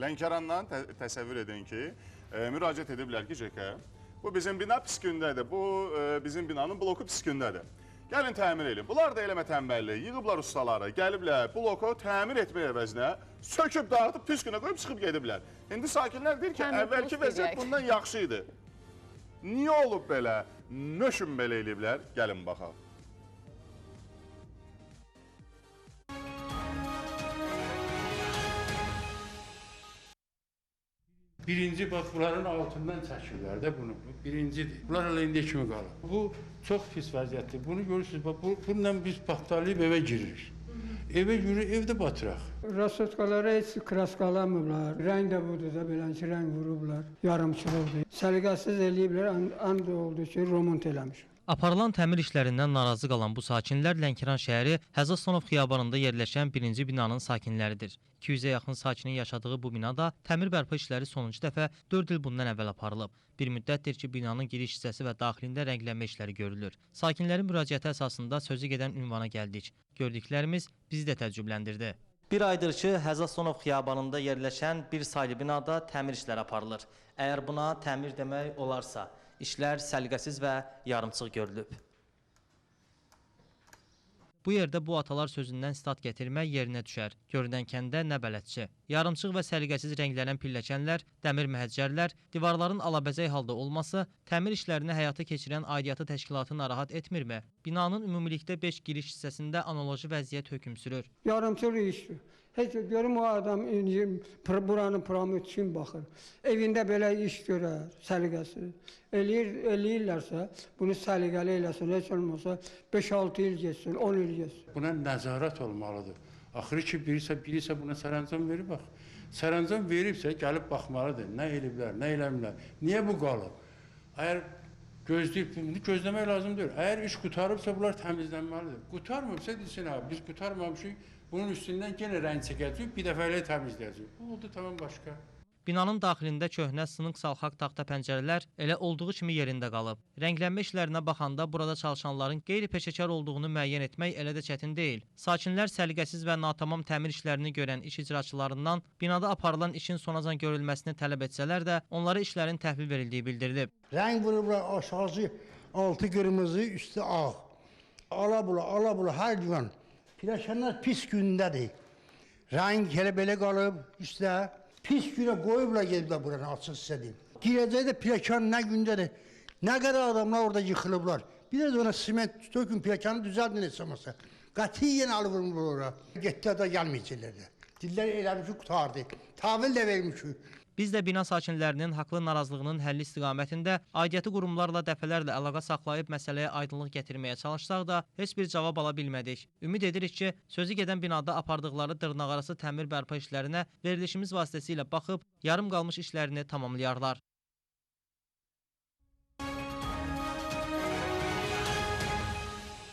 Lənkərandan tə təsəvvür edin ki, e, müraciət ediblər ki, JK, bu bizim bina pis gündədir, bu e, bizim binanın bloku pis gündədir. Gəlin təmir edin. Bunlar da eləmə tənbəllik, yığıblar ustaları, gəliblər bloku təmir etmək əvəzinə söküb dağıtıb pis günə qoyub çıxıb gediblər. İndi sakinlər deyir ki, Təmir əvvəlki vəziyyət bundan yaxşı idi. Niyə olub belə? Nöşün belə eləyiblər? Gəlin baxaq. Birinci bax bunların altından çəkirlər də bunu. Bu birincidir. Bunlar hələ indiyə kimi qalıb. Bu çox pis vəziyyətdir. Bunu görürsüz, bax bu, bununla biz patlayıb evə giririk. Evə giririk, evdə batıraq. Rasotkalara heç kraskalamırlar. Rəng də budur da beləncə rəng vurublar. Yarımçılıqdır. Səliqəsiz eləyiblər, and oldu ki, remont eləmiş. Aparılan təmir işlərindən narazı qalan bu sakinlər Lənkəran şəhəri Həzasonov xiyabanında yerləşən birinci binanın sakinləridir. 200-ə yaxın sakinin yaşadığı bu binada təmir bərpa işləri sonuncu dəfə 4 il bundan əvvəl aparılıb. Bir müddətdir ki, binanın giriş hissəsi və daxilində rənglənmə işləri görülür. Sakinlərin müraciəti əsasında sözü gedən ünvana gəldik. Gördüklərimiz bizi də təəccübləndirdi. Bir aydır ki, Həzasonov xiyabanında yerləşən bir saylı binada təmir işləri aparılır. Əgər buna təmir demək olarsa, işlər səliqəsiz və yarımçıq görülüb. Bu yerdə bu atalar sözündən stat gətirmək yerinə düşər. Görünən kəndə nə bələdçi. Yarımçıq və səliqəsiz rənglənən pilləkənlər, dəmir məhəccərlər, divarların alabəzək halda olması təmir işlərini həyata keçirən aidiyyatı təşkilatı narahat etmirmi? Binanın ümumilikdə 5 giriş hissəsində analoji vəziyyət hökm sürür. Yarımçıq işdir. Heç görüm o adam indi buranın pramı kim baxır. Evində belə iş görər, səliqəsiz. Eləyir, eləyirlərsə, bunu səliqəli eləsin, heç olmasa 5-6 il getsin, 10 il getsin. Buna nəzarət olmalıdır. Axırı ki, birisə, birisə buna sərəncam verib bax. Sərəncam veribsə gəlib baxmalıdır. Nə eliblər, nə eləmirlər. Niyə bu qalıb? Əgər gözləyib bunu gözləmək lazım deyil. Əgər iş qutarıbsa bunlar təmizlənməlidir. Qutarmırsa desin ha, biz qutarmamışıq. Bunun üstündən yenə rəng çəkəcəyik, bir dəfə elə təmizləyəcəyik. Oldu tamam başqa. Binanın daxilində köhnə sınıq salxaq taxta pəncərələr elə olduğu kimi yerində qalıb. Rənglənmə işlərinə baxanda burada çalışanların qeyri-peşəkar olduğunu müəyyən etmək elə də çətin deyil. Sakinlər səliqəsiz və natamam təmir işlərini görən iş icraçılarından binada aparılan işin sonacan görülməsini tələb etsələr də, onlara işlərin təhvil verildiyi bildirilib. Rəng vurublar aşağısı altı qırmızı, üstü ağ. Ala bula, ala bula hər gün. Pilləkənlər pis gündədir. Rəng elə belə qalıb üstə. Pis günə qoyublar gediblər buranı açıq sizə deyim. Girəcək də pilləkən nə gündədir. Nə qədər adamlar orada yıxılıblar. Bir də ona siment tökün pilləkəni düzəldin heç olmasa. Qətiyyən alıvırmır ora. Getdilər də gəlməyəcəklər də. Dillər eləmiş qutardı. Tavil də vermişik. Biz də bina sakinlərinin haqlı narazılığının həlli istiqamətində aidiyyəti qurumlarla dəfələrlə əlaqə saxlayıb məsələyə aydınlıq gətirməyə çalışsaq da heç bir cavab ala bilmədik. Ümid edirik ki, sözü gedən binada apardıqları dırnaqarası təmir bərpa işlərinə verilişimiz vasitəsilə baxıb yarım qalmış işlərini tamamlayarlar.